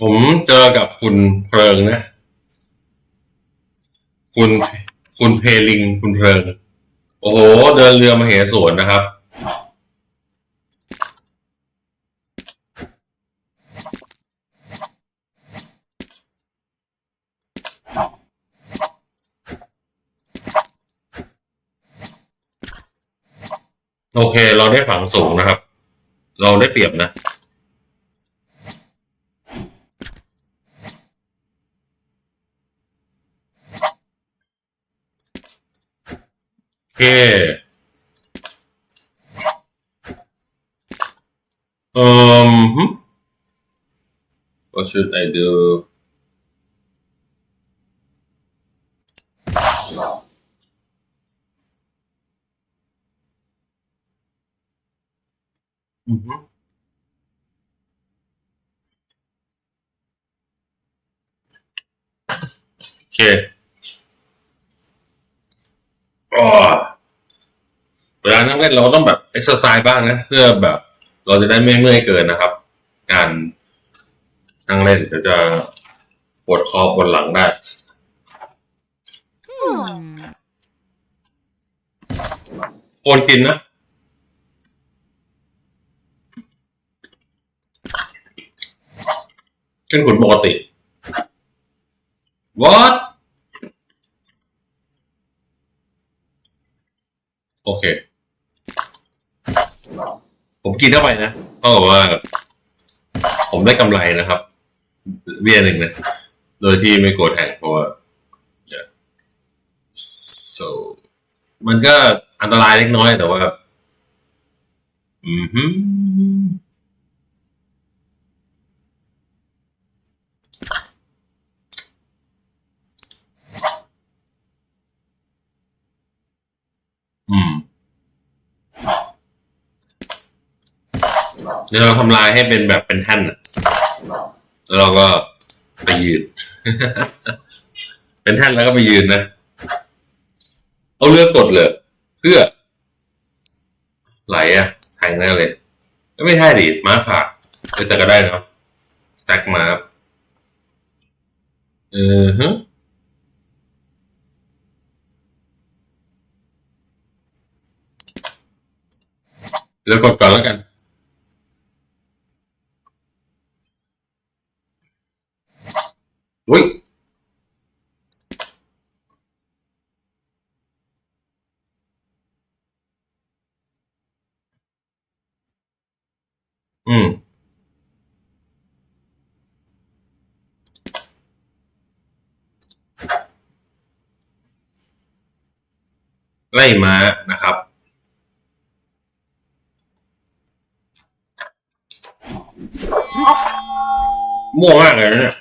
ผมเจอกับคุณเพลิงนะ คุณคุณเพลิงคุณเพลิง โอ้โห เดินเรือมาเหสวนนะครับ โอเค เราได้ฝังสูงนะครับ เราได้เปรียบนะ โอเค Um, hmm? what should I do? Mhm. โอ เวลานั่งเล่นเราต้องแบบเอ็กซ์ไซส์บ้างนะ เพื่อแบบ เราจะได้ไม่เมื่อยเกินนะครับ การนั่งเล่นเดี๋ยวจะปวดคอปวดหลังได้ควรกินนะขึ้นขุนปกติ what โอเค ผมกินเข้าไปนะเท่ากับว่า ผมได้กำไรนะครับ เบี้ยหนึ่งนะ โดยที่ไม่โกรธแทนเพราะว่า yeah. so มันก็อันตรายเล็กน้อยแต่ว่า อือ ดี๋ยวเราทำลายให้เป็นแบบเป็นแท่นอะแล้วเราก็ไปยืน เป็นแท่นแล้วก็ไปยืนนะ เอาเรือกดเลย เพื่อ ไหลอะแทงแน่เลยไม่ใช่ดิม้าขาดแต่ก็ได้นะสแต็กมาเออฮะเรือกดก่อนแล้วกัน อุ้ยอืม ไล่ม้านะครับมั่วมากเลยนะเนี่ย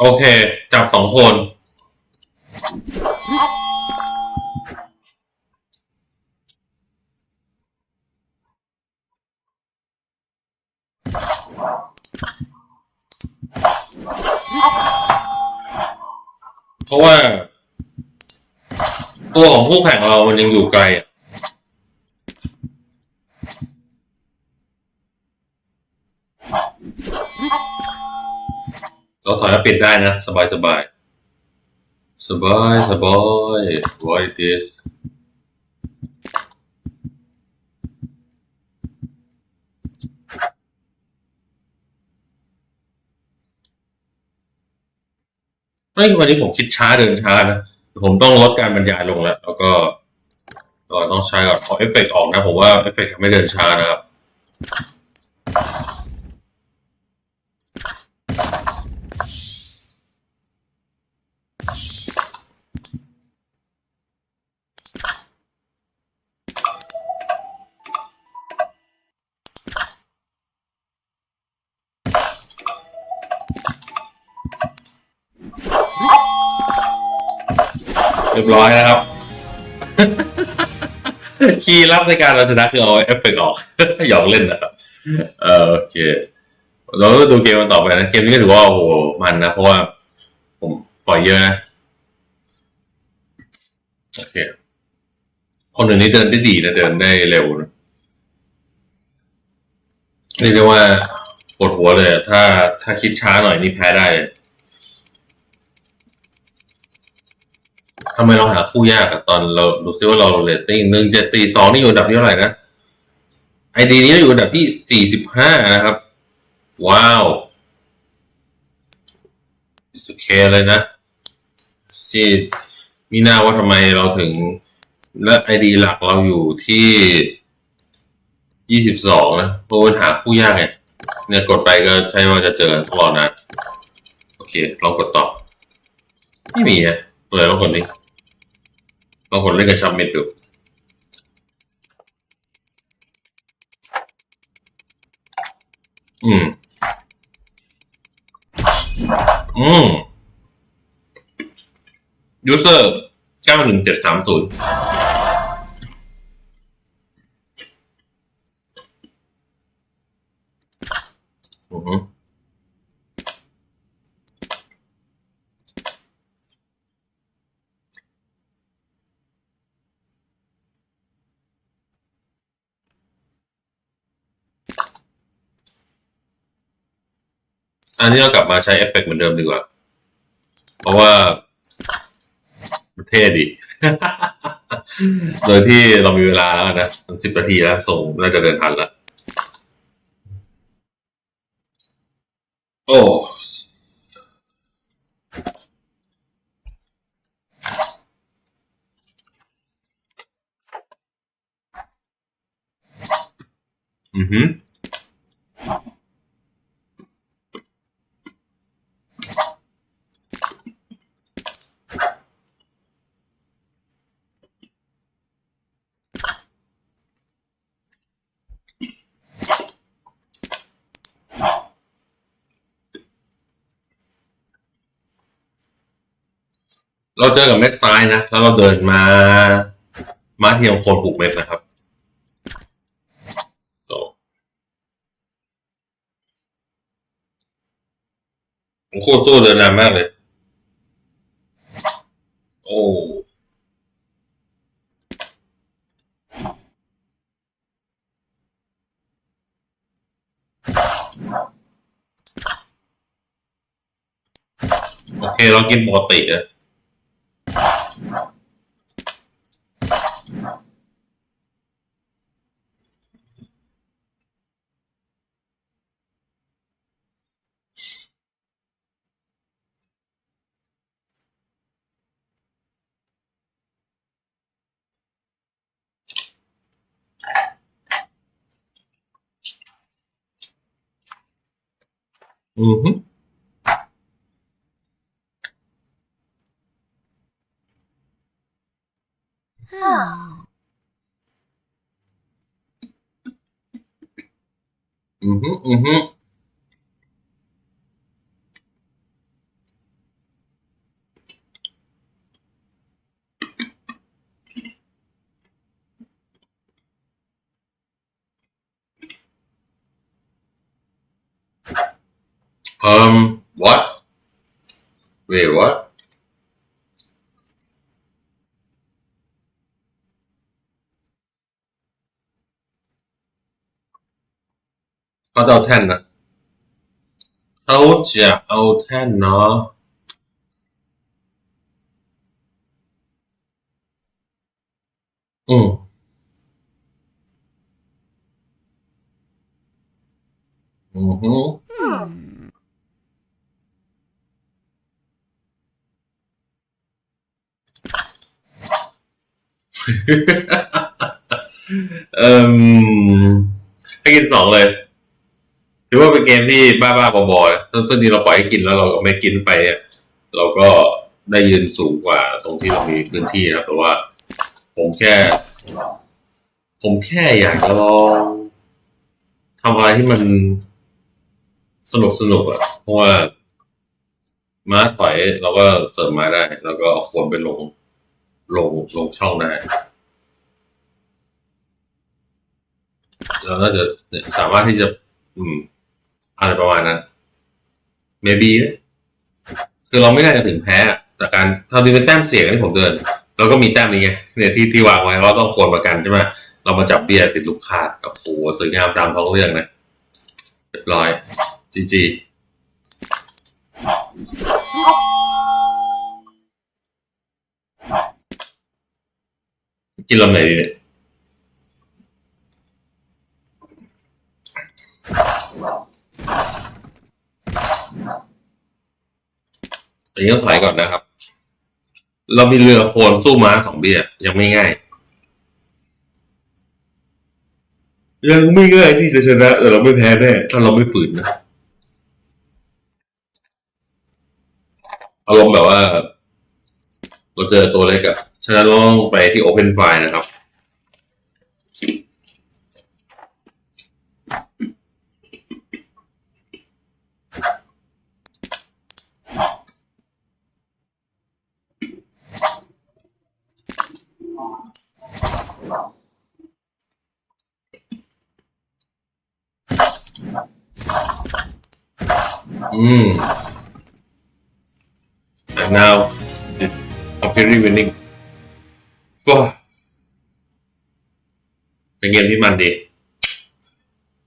โอเค จับสองคน เพราะว่า ตัวของคู่แข่งเรามันยังอยู่ไกลอะ เราถอยมาปิดได้นะ สบายสบายสบายสบาย what it is เฮ้ยวันนี้ผมคิดช้าเดินช้านะ ผมต้องลดการบรรยายลงแล้ว แล้วก็ต้องใช้ก่อนเอเอฟเฟกต์ออกนะ ผมว่าเอฟเฟกต์ทำให้เดินช้านะครับ รียบร้อยนะครับ คีย์ลับในการเราชนะคือเอาเอฟเฟกต์ออก หยอกเล่นนะครับ เออโอเค เราก็ดูเกมกันต่อไปนะ เกมนี้ก็ถือว่าโอ้โหมันนะ เพราะว่าผมปล่อยเยอะนะ โอเค คนหนึ่งนี่เดินได้ดีนะ เดินได้เร็วนะเรียกได้ว่าปวดหัวเลย ถ้าถ้าคิดช้าหน่อยนี่แพ้ได้เลย ทำไมเราหาคู่ยากอะตอนเราดูซิว่าเราเรตติ้งหนึ่งเจ็ดสี่สองนี่อยู่อันดับที่เท่าไหร่นะไอดีนี้อยู่อันดับที่สี่สิบห้านะครับ ว้าวสุดเคเลยนะที่มีหน้าว่าทำไมเราถึง และไอดีหลักเราอยู่ที่ยี่สิบสองนะเพราะว่าหาคู่ยากไงเนี่ยกดไปก็ใช่ว่าจะเจอตลอดนะ โอเคลองกดต่อ ไม่มีอะเลยลองกดนี้ ลองกดเล่นกับชัมเมดดูอืม อืมยูเซอร์เก้าหนึ่งเจ็ดสามศูนย์อือฮึ อันนี้เรากลับมาใช้เอฟเฟกต์เหมือนเดิมดีกว่า เพราะว่ามันเท่ดี โดยที่เรามีเวลาแล้วนะสิบนาทีแล้ว ส่งน่าจะเดินทันแล้วโอ้อือฮึ เราเจอกับเม็ดซ้ายนะ แล้วเราเดินมา มาเทียมโคนผูกเม็ดนะครับโอ้ผมคู่สู้เดินนานมากเลย โอ้โอเค เรากินปกติอะ อือฮึอือฮึอือฮึเอ่อ what wait what เขาจะเอาแท่นนะเขาจะเอาแท่นเนาะ อืม อือฮึ เอ่มให้กินสองเลย ถือว่าเป็นเกมที่บ้าๆบอๆต้นต้นทีเราปล่อยให้กินแล้วเราก็ไม่กินไปเราก็ได้ยืนสูงกว่าตรงที่เรามีพื้นที่นะครับแต่ว่า ผมแค่ ผมแค่อยากจะลองทำอะไรที่มันสนุกสนุกอะเพราะว่าม้าถอยเราก็เสริมม้าได้ แล้วก็เอาคนไปลง ลงลงช่องได้เราน่าจะสามารถที่จะ อืม อะไรประมาณนั้น maybe คือเราไม่น่าจะถึงแพ้แต่การทำดีเป็นแต้มเสียงที่ผมเดินเราก็มีแต้มนี้ไงเนี่ยที่ที่วางไว้เราต้องโคนประกันใช่ไหมเรามาจับเบียร์ติดลูกคาดโอ้โหสวยงามตามท้องเรื่องนะเรียบร้อยจีจี กินลำไหนดีเนี่ยอันนี้ต้องถอยก่อนนะครับ เรามีเรือโคลนสู้ม้าสองเบี้ยยังไม่ง่าย ยังไม่ง่ายที่จะชนะแต่เราไม่แพ้แน่ถ้าเราไม่ฝืนนะอารมณ์แบบว่า เราเจอตัวเล็กอะ ฉะนั้นเราต้องไปที่ Open File นะครับอืม and now it's appearing winning ก็เป็นเกมที่มันดี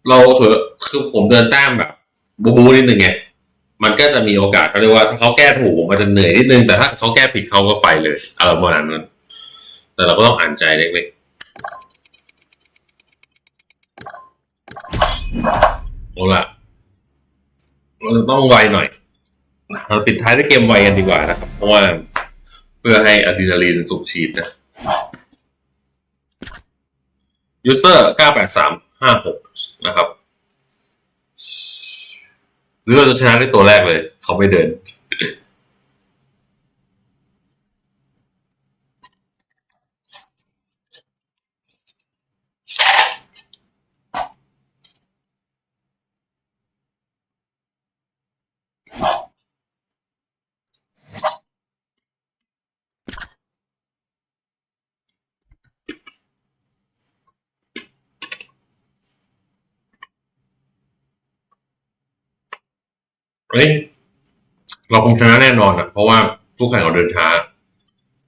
เราสวยคือผมเดินแต้มแบบบูบูนิดนึงไงมันก็จะมีโอกาสเขาเรียกว่าถ้าเขาแก้ถูกมอาจะเหนื่อยนิดนึงแต่ถ้าเขาแก้ผิดเขาก็ไปเลยอะไรมาณนั้น แต่เราก็ต้องอ่านใจเล็กๆเอาละเราจะต้องไวหน่อยเราปิดท้ายด้วยเกมไวกันดีกว่านะครับเพราะว่าเพื่อให้อะดรีนาลีนสูบฉีดนะ ยูเซอร์98356นะครับหรือเราจะชนะด้วยตัวแรกเลย เขาไม่เดิน เฮ้ยเราคงชนะแน่นอนอะ เพราะว่าทุกแข่งเราเดินช้า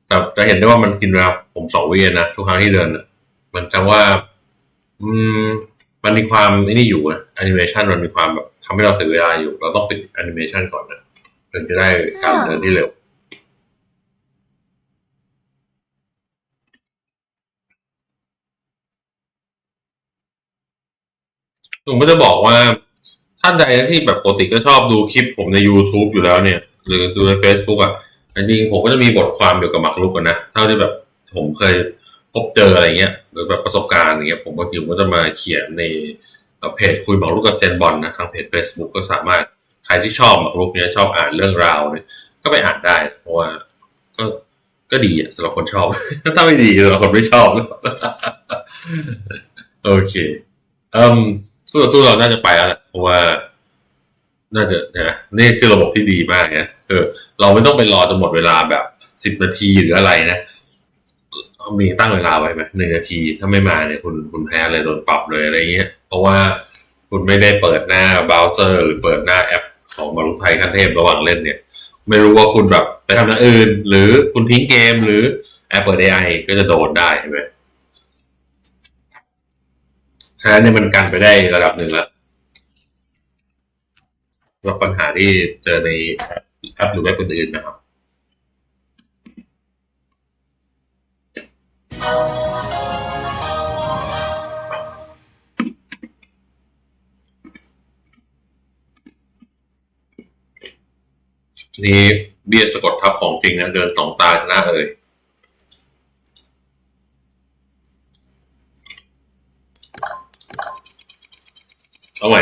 แต่จะเห็นได้ว่ามันกินเวลาผมสองวินะทุกครั้งที่เดินอะมันจะว่า อืม มันมีความนี่อยู่อะแอนิเมชันมันมีความแบบทำให้เราเสียเวลาอยู่ เราต้องปิดแอนิเมชันก่อนนะถึงจะได้การเดินที่เร็วผมก็จะบอกว่า ท่านใดที่แบบปกติก็ชอบดูคลิปผมใน YouTube อยู่แล้วเนี่ย หรือดูใน Facebook อะจริงๆผมก็จะมีบทความเกี่ยวกับหมากรุกกันนะ เท่าที่แบบผมเคยพบเจออะไรเงี้ย หรือแบบประสบการณ์อย่างเงี้ย ผมก็ผมก็จะมาเขียนในเพจคุยหมากรุกกับเซนบอลนะ ทางเพจ Facebook ก็สามารถใครที่ชอบหมากรุกเนี่ยชอบอ่านเรื่องราวเนี่ยก็ไปอ่านได้ เพราะว่าก็ก็ดีสำหรับคนชอบ ถ้าไม่ดีสำหรับคนไม่ชอบ โอเคอืม สู้ต่อสู้เราน่าจะไปแล้วแหละเพราะว่า น่าจะนะนี่คือระบบที่ดีมากนะเออ เราไม่ต้องไปรอจนหมดเวลาแบบสิบนาทีหรืออะไรนะมีตั้งเวลาไว้ไหมหนึ่งนาทีถ้าไม่มาเนี่ยคุณคุณแพ้เลยโดนปรับเลยอะไรเงี้ย เพราะว่าคุณไม่ได้เปิดหน้าเบราว์เซอร์ หรือเปิดหน้าแอปของมารุไทยขั้นเทพระหว่างเล่นเนี่ย ไม่รู้ว่าคุณแบบไปทำอย่างอื่น หรือคุณทิ้งเกมหรือแอปเปิด AI ก็จะโดนได้ใช่ไหม ฉะนั้นเนี่ยมันกันไปได้ระดับหนึ่งแล้วสำหรับปัญหาที่เจอในแอปหรือเว็บอื่นๆนะครับนี่เบียสะกดทับของจริงนะ เดินสองตาชนะเลย เอาใหม่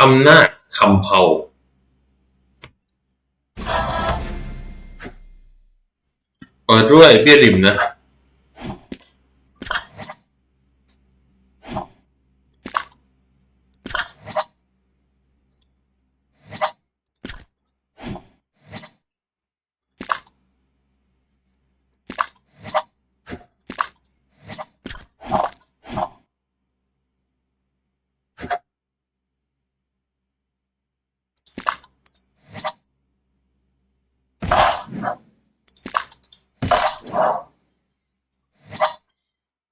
อำนาจคำเผา เปิดด้วยเบี้ยริมนะ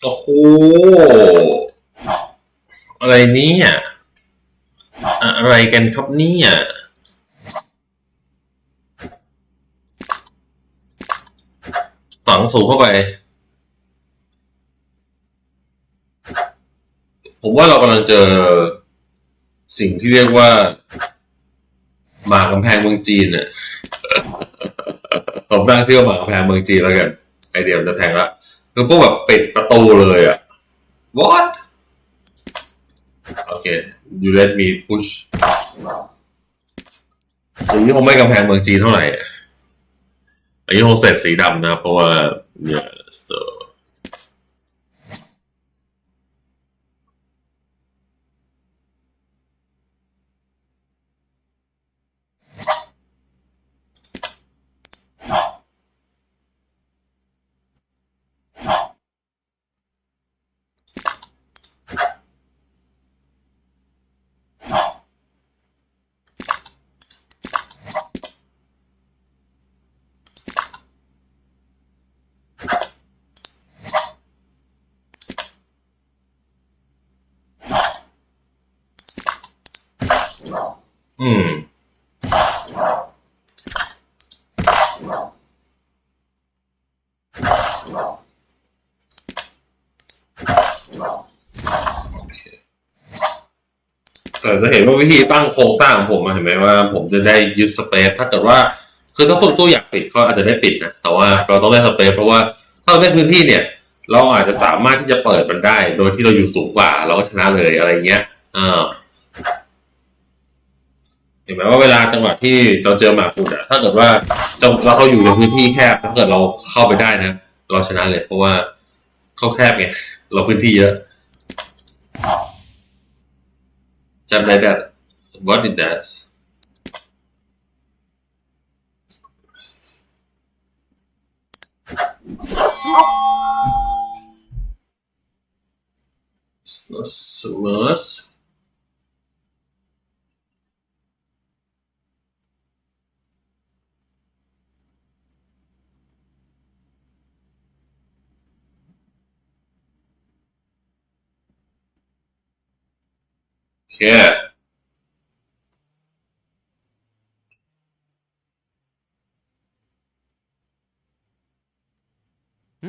โอ้โห อะไรเนี่ย อะไรกันครับเนี่ยฝังสูงเข้าไป ผมว่าเรากำลังเจอสิ่งที่เรียกว่า หมากกำแพงเมืองจีนน่ะผมตั้งชื่อหมากกำแพงเมืองจีนแล้วกัน ไอเดียมันจะแทงละคือพวกแบบปิดประตูเลยอะ what โอเค you let me push อันนี้คงไม่กำแพงเมืองจีนเท่าไหร่อันนี้คงเสร็จสีดำนะ เพราะว่าเนี่ย so อืมโอเคแต่จะเห็นว่าวิธีตั้งโครงสร้างของผมอะเห็นไหมว่าผมจะได้ยึดสเปซถ้าเกิดว่า คือถ้าคนตู้อยากปิดเขาอาจจะได้ปิดนะ แต่ว่าเราต้องได้สเปซเพราะว่าถ้าเราได้พื้นที่เนี่ย เราอาจจะสามารถที่จะเปิดมันได้ โดยที่เราอยู่สูงกว่า เราก็ชนะเลยอะไรเงี้ยอ่า เห็นไหมว่าเวลาจังหวะที่เราเจอหมาปุดอะถ้าเกิดว่าจังเราเขาอยู่ในพื้นที่แคบถ้าเกิดเราเข้าไปได้นะ เราชนะเลย เพราะว่าเข้าแคบไงเราพื้นที่เยอะจำได้ that what is that It's not so much. Okay. อื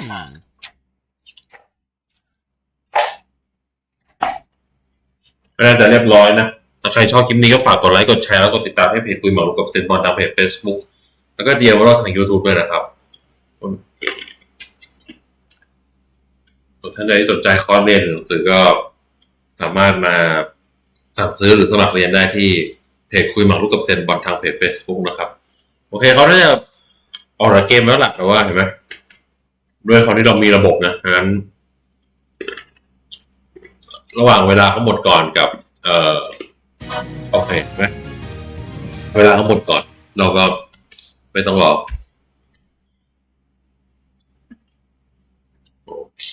มอืมน่าจะเรียบร้อยนะ ถ้าใครชอบคลิปนี้ก็ฝากกดไลค์กดแชร์แล้วกดติดตามให้เพจคุยหมอรู้กับเซนบอลทางเพจ Facebook แล้วก็เดียวว่าทาง YouTube ด้วยนะครับส่วนท่านใดที่สนใจคอร์สเรียนหรือหนังสือก็สามารถมาสั่งซื้อหรือสมัครเรียนได้ที่เพจคุยหมากรุกกับเซนบอลทางเพจ Facebook นะครับ โอเคเขาน่าจะออกจากเกมแล้วล่ะแต่ว่าเห็นไหม ด้วยความที่เรามีระบบนะดังนั้น ระหว่างเวลาเขาหมดก่อนกับ เอ่อโอเคไหมเวลาเขาหมดก่อน เราก็ไม่ต้องรอโอเค